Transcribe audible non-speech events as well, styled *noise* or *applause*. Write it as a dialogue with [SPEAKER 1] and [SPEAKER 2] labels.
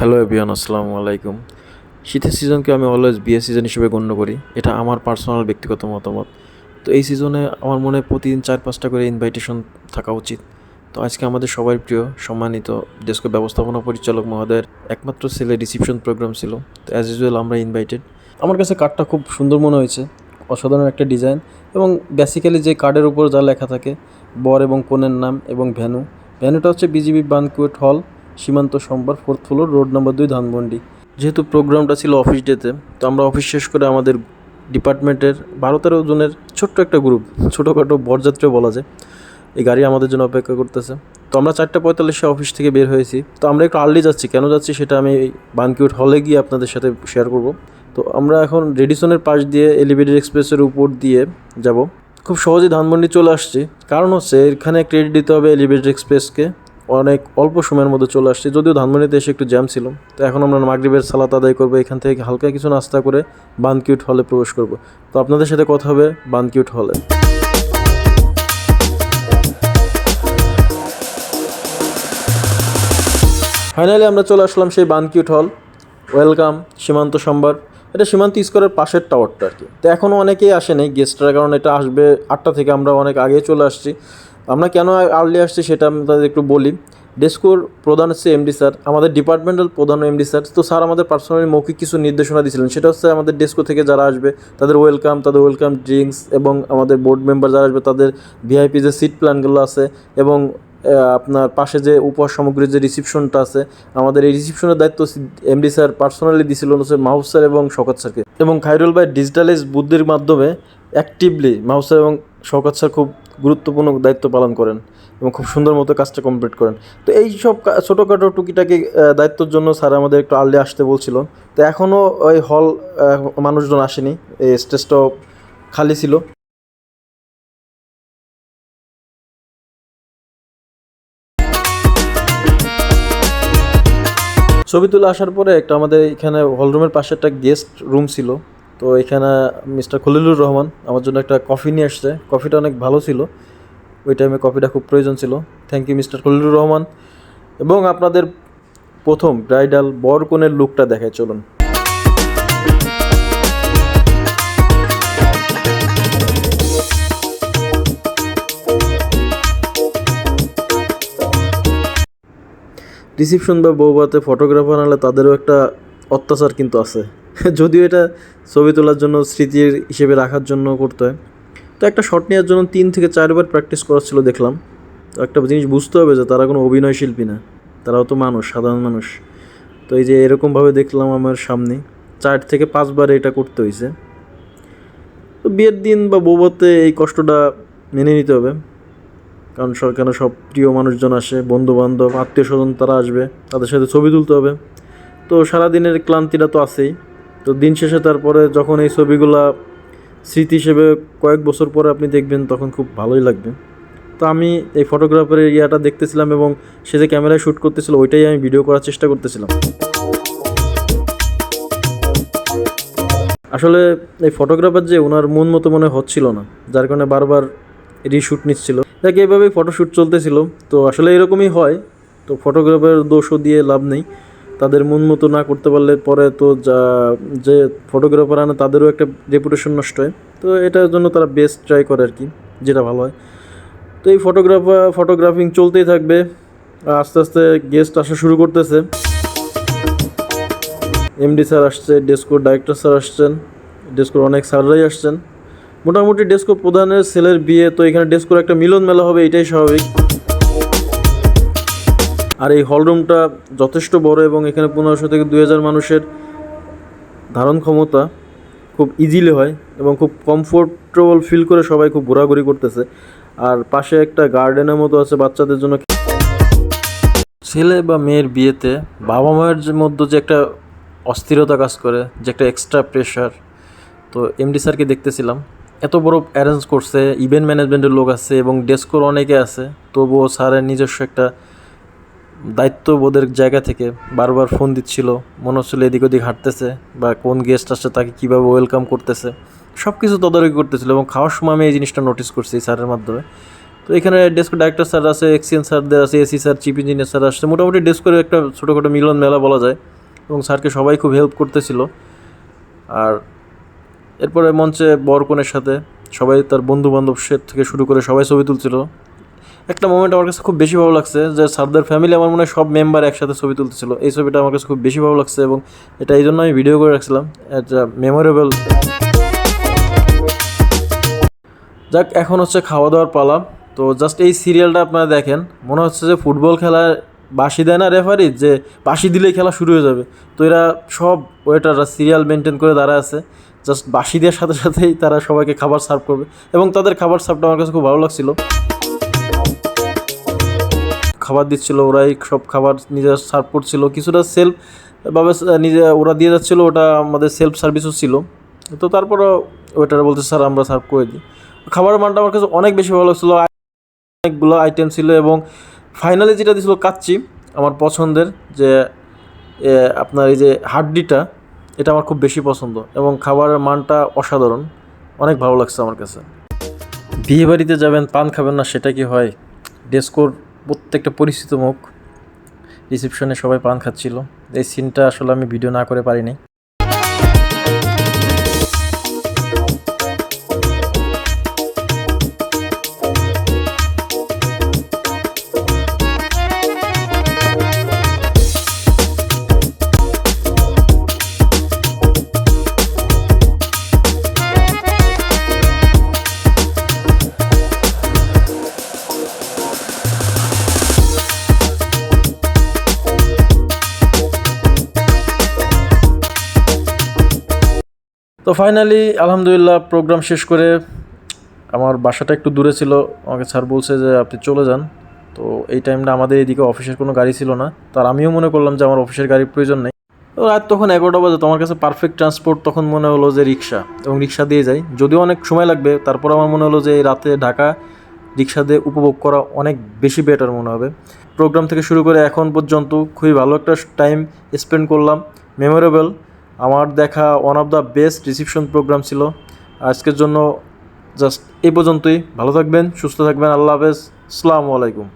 [SPEAKER 1] Hello avian আসসালামু আলাইকুম। শীতের সিজনকে আমি অলওয়েজ বিয়ে সিজন হিসেবে গণ্য করি। এটা আমার পার্সোনাল ব্যক্তিগত মতামত। তো এই সিজনে আমার মনে প্রতিদিন চার পাঁচটা করে ইনভাইটেশন থাকা উচিত। তো আজকে আমাদের সবার প্রিয়, সম্মানিত ডেস্কো ব্যবস্থাপনা পরিচালক মহোদয়ের একমাত্র ছেলে রিসিপশন প্রোগ্রাম ছিল। তো অ্যাজ ইউজুয়াল আমরা ইনভাইটেড আমার কাছে কার্ডটা খুব সুন্দর মনে হয়েছে। অসাধারণ একটা ডিজাইন এবং বেসিক্যালি যে কার্ডের উপর যা লেখা থাকে, বর এবং কনের নাম এবং ভ্যানু ভ্যানুটা হচ্ছে BGB banquet hall Simanta Sambhar fourth floor, road number দুই, ধানমন্ডি। যেহেতু প্রোগ্রামটা ছিল অফিস ডেতে, তো আমরা অফিস শেষ করে আমাদের ডিপার্টমেন্টের বারো তেরো জনের ছোট্ট একটা গ্রুপ, ছোটোখাটো বরযাত্রীও বলা যায়, এই গাড়ি আমাদের জন্য অপেক্ষা করতেছে। তো আমরা চারটে পঁয়তাল্লিশে অফিস থেকে বের হয়েছি। তো আমরা একটু আর্লি যাচ্ছি, কেন যাচ্ছি সেটা আমি বানকিউট হলে গিয়ে আপনাদের সাথে শেয়ার করব। তো আমরা এখন রেডিসনের পাশ দিয়ে এলিভেটেড এক্সপ্রেসের উপর দিয়ে যাব। খুব সহজেই ধানমন্ডি চলে আসছি। কারণ হচ্ছে এখানে ক্রেডিট দিতে হবে এলিভেটেড এক্সপ্রেসকে অনেক অল্প সময়ের মধ্যে চলে আসছি। যদিও ধানমন্ডিতে এসে একটু জ্যাম ছিল। তো এখন আমরা মাগরিবের সালাত আদায় করব। এখান থেকে হালকা কিছু নাস্তা করে বানকিউট হলে প্রবেশ করব। তো আপনাদের সাথে কথা হবে বানকিউট হলে ফাইনালি আমরা চলে আসলাম সেই বানকিউট হল ওয়েলকাম সীমান্ত সম্বার। এটা সীমান্ত স্কোয়ারের পাশের টাওয়ারটা আর কি। তো এখনও অনেকেই আসেনি। গেস্টরা কারণ এটা আসবে আটটা থেকে। আমরা অনেক আগে চলে আসছি। আমরা কেন আর্লি আসছি সেটা আমি তাদের একটু বলি। ডেস্কোর প্রধান হচ্ছে এমডি স্যার, আমাদের ডিপার্টমেন্টাল প্রধান এমডি স্যার। তো স্যার আমাদের পার্সোনালি মৌখিক কিছু নির্দেশনা দিয়েছিলেন। সেটা হচ্ছে আমাদের ডেস্কো থেকে যারা আসবে, তাদের ওয়েলকাম তাদের ওয়েলকাম ড্রিঙ্কস এবং আমাদের বোর্ড মেম্বার যারা আসবে, তাদের ভিআইপি যে সিট প্ল্যানগুলো আছে এবং আপনার পাশে যে উপহার সামগ্রীর যে রিসিপশনটা আছে, আমাদের এই রিসিপশনের দায়িত্ব এমডি স্যার পার্সোনালি দিছিল হচ্ছে মাহুস স্যার এবং শওকত স্যারকে। এবং খাইরুল ভাই ডিজিটালাইজ বুদ্ধির মাধ্যমে অ্যাক্টিভলি মাহুস স্যার এবং শওকত স্যার খুব গুরুত্বপূর্ণ দায়িত্ব পালন করেন এবং খুব সুন্দর মতো কাজটা কমপ্লিট করেন। তো এই সব ছোটোখাটো টুকিটাকি দায়িত্বের জন্য স্যার আমাদের একটু আর্লি আসতে বলছিল। তো এখনও ওই হল মানুষজন আসেনি, এই স্টেজটাও খালি ছিল। ছবি তুলে আসার পরে একটা আমাদের এখানে হলরুমের পাশে একটা গেস্ট রুম ছিল। তো এখানে মিস্টার খলিলুর রহমান আমার জন্য একটা কফি নিয়ে আসছে কফিটা অনেক ভালো ছিল। ওই টাইমে কফিটা খুব প্রয়োজন ছিল। Thank you mister Khalilur Rahman. এবং আপনাদের প্রথম ব্রাইডাল বর কনের লুকটা দেখায়, চলুন। রিসিপশন বা বৌভাতে ফটোগ্রাফার আনলে তাদেরও একটা অত্যাচার কিন্তু আছে। *laughs* যদিও এটা ছবি তোলার জন্য স্মৃতির হিসেবে রাখার জন্য করতে হয়। তো একটা শট নেওয়ার জন্য তিন থেকে চারবার প্র্যাকটিস করাচ্ছিল দেখলাম। তো একটা জিনিস বুঝতে হবে যে তারা কোনো অভিনয় শিল্পী না। তারাও তো মানুষ, সাধারণ মানুষ। তো এই যে এরকমভাবে দেখলাম আমার সামনে, চার থেকে পাঁচবার এটা করতে হয়েছে তো বিয়ের দিন বা বৌভাতে এই কষ্টটা মেনে নিতে হবে। কারণ সব কেন সব প্রিয় মানুষজন আসে বন্ধু বান্ধব আত্মীয় স্বজন তারা আসবে, তাদের সাথে ছবি তুলতে হবে। তো সারাদিনের ক্লান্তিটা তো আছেই। তো দিন শেষে তারপরে যখন এই ছবিগুলা স্মৃতি হিসেবে কয়েক বছর পরে আপনি দেখবেন, তখন খুব ভালোই লাগবে। তো আমি এই ফটোগ্রাফারের ইয়াটা দেখতেছিলাম এবং সে যে ক্যামেরায় শ্যুট করতেছিল, ওইটাই আমি ভিডিও করার চেষ্টা করতেছিলাম। আসলে এই ফটোগ্রাফার যে ওনার মন মতো মনে হচ্ছিল না, যার কারণে বারবার রিশুট নিচ্ছিল। দেখ, এইভাবেই ফটোশ্যুট চলতেছিল। তো আসলে এরকমই হয়। তো ফটোগ্রাফারের দোষও দিয়ে লাভ নেই। তাদের মন মতো না করতে পারলে পরে তো যা, যে ফটোগ্রাফার আনে তাদেরও একটা রেপুটেশন নষ্ট হয়। তো এটার জন্য তারা বেস্ট ট্রাই করে আর কি, যেটা ভালো হয়। তো এই ফটোগ্রাফার ফটোগ্রাফিং চলতেই থাকবে। আস্তে আস্তে গেস্ট আসা শুরু করতেছে। এমডি স্যার আসছে ডেস্কোর ডাইরেক্টর স্যার আসছেন ডেস্কোর অনেক স্যাররাই আসছেন। মোটামুটি ডেস্কো প্রধানের ছেলের বিয়ে, তো এখানে ডেস্কোর একটা মিলন মেলা হবে, এটাই স্বাভাবিক। আর এই হলরুমটা যথেষ্ট বড় এবং এখানে পনেরোশো থেকে দুই হাজার মানুষের ধারণ ক্ষমতা খুব ইজিলি হয় এবং খুব কমফোর্টেবল ফিল করে সবাই খুব ঘোরাঘুরি করতেছে। আর পাশে একটা গার্ডেনের মতো আছে বাচ্চাদের জন্য। ছেলে বা মেয়ের বিয়েতে বাবা মায়ের মধ্যে যে একটা অস্থিরতা কাজ করে, যে একটা এক্সট্রা প্রেশার তো এমডি স্যারকে দেখতেছিলাম। এত বড় অ্যারেঞ্জ করছে ইভেন্ট ম্যানেজমেন্টের লোক আছে এবং ডেস্কোর অনেকে আছে, তবুও স্যারের নিজস্ব একটা দায়িত্ববোধের জায়গা থেকে বারবার ফোন দিচ্ছিল, মনে হচ্ছিল এদিক ওদিক হাঁটতেছে বা কোন গেস্ট আসছে তাকে কীভাবে ওয়েলকাম করতেছে। সব কিছু তদারকি করতেছিল এবং খাওয়ার সময় আমি এই জিনিসটা নোটিস করছি স্যারের মাধ্যমে। তো এখানে ডেস্ক ডাইরেক্টর স্যার আছে এক্সিয়েন্স স্যারদের আছে AC sir chief engineer sir আসছে। মোটামুটি ডেস্কের একটা ছোটোখাটো মিলন মেলা বলা যায় এবং স্যারকে সবাই খুব হেল্প করতেছিল। আর এরপরে মঞ্চে বরকনের সাথে সবাই তার বন্ধু বান্ধব থেকে শুরু করে সবাই ছবি তুলছিল। একটা মোমেন্ট আমার কাছে খুব বেশি ভালো লাগছে যে স্যারদের ফ্যামিলি আমার মনে হয় সব মেম্বার একসাথে ছবি তুলতেছিল। এই ছবিটা আমার কাছে খুব বেশি ভালো লাগছে এবং এটা এই জন্য আমি ভিডিও করে রাখছিলাম। একটা মেমোরেবল যাক, এখন হচ্ছে খাওয়া দাওয়ার পালা। তো জাস্ট এই সিরিয়ালটা আপনারা দেখেন। মনে হচ্ছে যে ফুটবল খেলার বাসি দেয় না রেফারি যে বাসি দিলেই খেলা শুরু হয়ে যাবে। তো এরা সব ওয়েটাররা সিরিয়াল মেনটেন করে দাঁড়া আছে। জাস্ট বাসি দেওয়ার সাথে সাথেই তারা সবাইকে খাবার সার্ভ করবে। এবং তাদের খাবার সার্ভটা আমার কাছে খুব ভালো লাগছিল। খাবার দিচ্ছিল, ওরাই সব খাবার নিজে সার্ভ করছিল। কিছুটা সেলফ ভাবে নিজে, ওরা দিয়ে যাচ্ছিল, ওটা আমাদের সেলফ সার্ভিসও ছিল। তো তারপরও ওইটারা বলতে স্যার, আমরা সার্ভ করে দিই। খাবারের মানটা আমার কাছে অনেক বেশি ভালো লাগছিল। অনেকগুলো আইটেম ছিল এবং ফাইনালি যেটা দিছিল কাচ্চি, আমার পছন্দের যে আপনার এই যে হাড্ডিটা, এটা আমার খুব বেশি পছন্দ এবং খাবারের মানটা অসাধারণ। অনেক ভালো লাগছে আমার কাছে। বিয়ে বাড়িতে যাবেন, পান খাবেন না, সেটা কি হয়? ডেস্কোর প্রত্যেকটা পরিচিত মুখ। রিসেপশনে সবাই পান খাচ্ছিল। এই সিনটা আসলে আমি ভিডিও না করে পারিনি। তো ফাইনালি আলহামদুলিল্লাহ প্রোগ্রাম শেষ করে আমার বাসাটা একটু দূরে ছিল। আমাকে স্যার বলছে যে, আপনি চলে যান। তো এই টাইমটা আমাদের এদিকে অফিসের কোনো গাড়ি ছিল না। তার আমিও মনে করলাম যে, আমার অফিসের গাড়ির প্রয়োজন নেই। তো রাত তখন এগারোটা বাজে। তো আমার কাছে পারফেক্ট ট্রান্সপোর্ট তখন মনে হলো যে, রিক্সা এবং রিক্সা দিয়ে যাই। যদিও অনেক সময় লাগবে, তারপর আমার মনে হলো যে, এই রাতে ঢাকা রিক্সা দিয়ে উপভোগ করা অনেক বেশি বেটার মনে হবে। প্রোগ্রাম থেকে শুরু করে এখন পর্যন্ত খুবই ভালো একটা টাইম স্পেন্ড করলাম। মেমোরেবল আমার দেখা one of the best reception program ছিল। আজকের জন্য জাস্ট এই পর্যন্তই। ভালো থাকবেন, সুস্থ থাকবেন। আল্লাহ হাফেজ। আসসালামু আলাইকুম।